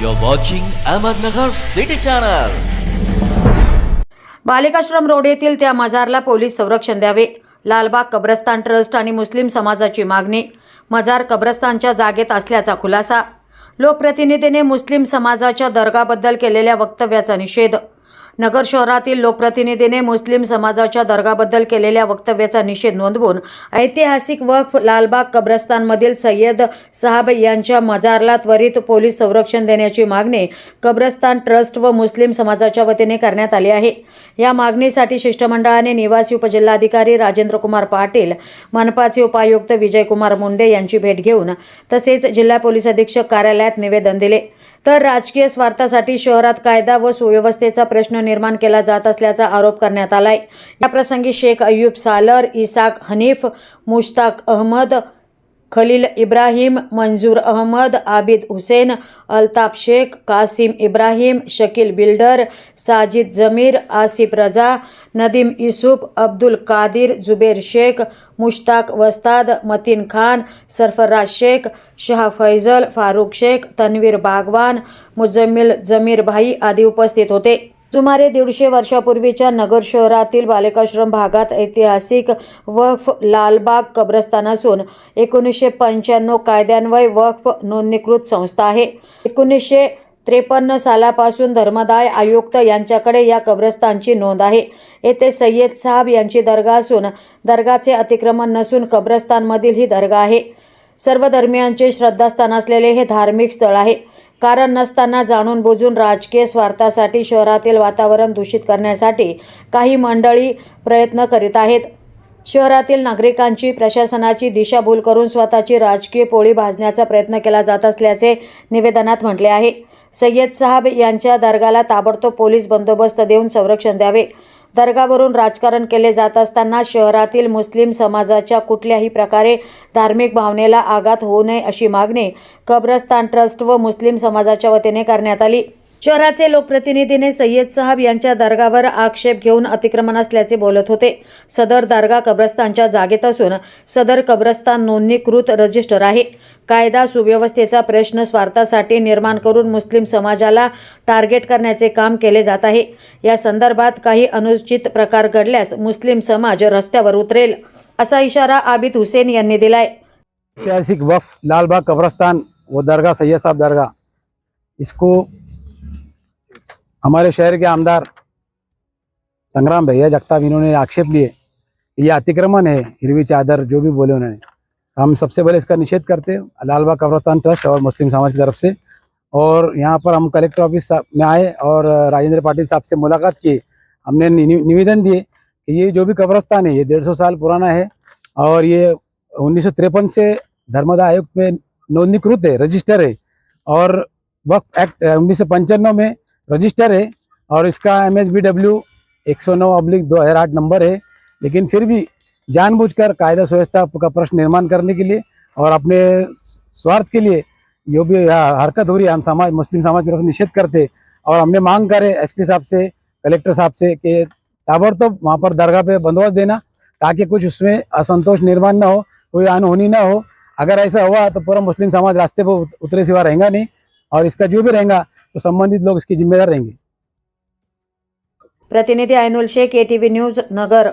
You're watching Ahmednagar City Channel. Balikashram road येथील त्या मजारला police संरक्षण द्यावे. लालबाग कब्रस्तान ट्रस्ट आणि मुस्लिम समाजाची मागणी. मजार कब्रस्तानच्या जागेत असल्याचा खुलासा. लोकप्रतिनिधीने मुस्लिम समाजाच्या दर्गाबद्दल केलेल्या वक्तव्याचा निषेध. नगर शहरातील लोकप्रतिनिधीने मुस्लिम समाजाच्या दर्गाबद्दल केलेल्या वक्तव्याचा निषेध नोंदवून ऐतिहासिक वक्फ लालबाग कब्रस्तानमधील सय्यद साहब यांच्या मजारला त्वरित पोलीस संरक्षण देण्याची मागणी कब्रस्तान ट्रस्ट व मुस्लिम समाजाच्या वतीने करण्यात आली आहे. या मागणीसाठी शिष्टमंडळाने निवासी उपजिल्हाधिकारी राजेंद्र कुमार पाटील मनपाचे उपायुक्त विजयकुमार मुंडे यांची भेट घेऊन तसेच जिल्हा पोलीस अधीक्षक कार्यालयात निवेदन दिले. तर राजकीय स्वार्थासाठी शहरात कायदा व सुव्यवस्थेचा प्रश्न निर्माण केला जात असल्याचा आरोप करण्यात आलाय. याप्रसंगी शेख अय्यूब सालर इसाक हनीफ मुश्ताक अहमद खलील इब्राहिम मंजूर अहमद आबिद हुसेन अल्ताफ शेख कासिम इब्राहिम शकील बिल्डर साजिद जमीर आसिफ रजा नदीम युसुफ अब्दुल कादिर जुबेर शेख मुश्ताक वस्ताद मतीन खान सरफराज शेख शाह फैजल फारुख शेख तन्वीर बागवान मुजम्मिल जमीर भाई आदी उपस्थित होते। सुमारे दीडशे वर्षापूर्वीच्या नगर शहरातील बालिकाश्रम भागात ऐतिहासिक वक्फ लालबाग कब्रस्तान असून एकोणीसशे पंच्याण्णव कायद्यान्वये वक्फ नोंदणीकृत संस्था आहे. एकोणीसशे त्रेपन्न सालापासून धर्मदाय आयुक्त यांच्याकडे या कब्रस्तानची नोंद आहे. येथे सय्यद साहब यांची दर्गा असून दर्गाचे अतिक्रमण नसून कब्रस्तानमधील ही दर्गा आहे. सर्व धर्मियांचे श्रद्धास्थान असलेले हे धार्मिक स्थळ आहे. कारण नसताना जाणून बुजून राजकीय स्वार्थासाठी शहरातील वातावरण दूषित करण्यासाठी काही मंडळी प्रयत्न करीत आहेत. शहरातील नागरिकांची प्रशासनाची दिशाभूल करून स्वतःची राजकीय पोळी भाजण्याचा प्रयत्न केला जात असल्याचे निवेदनात म्हटले आहे. सय्यद साहब यांच्या दर्गाला ताबडतोब पोलीस बंदोबस्त देऊन संरक्षण द्यावे. दर्गावरून राजकारण केले जात असताना शहरातील मुस्लिम समाजाच्या कुठल्याही प्रकारे धार्मिक भावनेला आघात होऊ नये अशी मागणी कब्रस्तान ट्रस्ट व मुस्लिम समाजाच्या वतीने करण्यात आली. शहराचे लोकप्रतिनिधीने सय्यद साहब यांच्या दर्गावर आक्षेप घेऊन अतिक्रमण असल्याचे बोलत होते. सदर दर्गा कब्रस्तानच्या जागेत असून सदर कब्रस्तान नोंदणीकृत रजिस्टर आहे. कायदा सुव्यवस्थेचा प्रश्न स्वार्थासाठी निर्माण करून मुस्लिम समाजाला टार्गेट करण्याचे काम केले जात आहे. या संदर्भात काही अनुचित प्रकार घडल्यास मुस्लिम समाज रस्त्यावर उतरेल असा इशारा आबिद हुसेन यांनी दिलाय. ऐतिहासिक वफ लालबाग कब्रस्तान व दर्गा सय्यद साहब दर्गा इसको हमारे शहर के आमदार संग्राम भैया जगताप, इन्होंने आक्षेप लिए ये अतिक्रमण है, हिरवी चादर जो भी बोले उन्होंने। हम सबसे पहले इसका निषेध करते हैं लाल बाग कब्रस्तान ट्रस्ट और मुस्लिम समाज की तरफ़ से। और यहाँ पर हम कलेक्टर ऑफ़िस में आए और राजेंद्र पाटिल साहब से मुलाकात की। हमने निवेदन दिए कि ये जो भी कब्रस्तान है, ये डेढ़ सौ साल पुराना है और ये उन्नीस सौ तिरपन से धर्मदाय आयोग में नोंदणीकृत है, रजिस्टर है। और वक्त एक्ट, उन्नीस सौ पंचानवे में रजिस्टर है और इसका एम एच बी डब्ल्यू एक सौ नौ अब्लिक दो हज़ार आठ नंबर है। लेकिन फिर भी जानबूझकर कायदा सुव्यवस्था का प्रश्न निर्माण करने के लिए और अपने स्वार्थ के लिए जो भी हरकत हो रही है, हम समाज, मुस्लिम समाज की तरफ़ निषेध करते और हमने मांग करे एसपी साहब से, कलेक्टर साहब से कि ताबड़तोब वहाँ पर दरगाह पे बंदोबस्त देना ताकि कुछ उसमें असंतोष निर्माण ना हो, कोई अनहोनी ना हो। अगर ऐसा हुआ तो पूरा मुस्लिम समाज रास्ते पर उतरे सिवा रहेगा नहीं। और इसका जो भी रहेगा तो संबंधित लोग इसकी जिम्मेदार रहेंगे। प्रतिनिधी ऐनुल शेख एटीव्ही न्यूज नगर।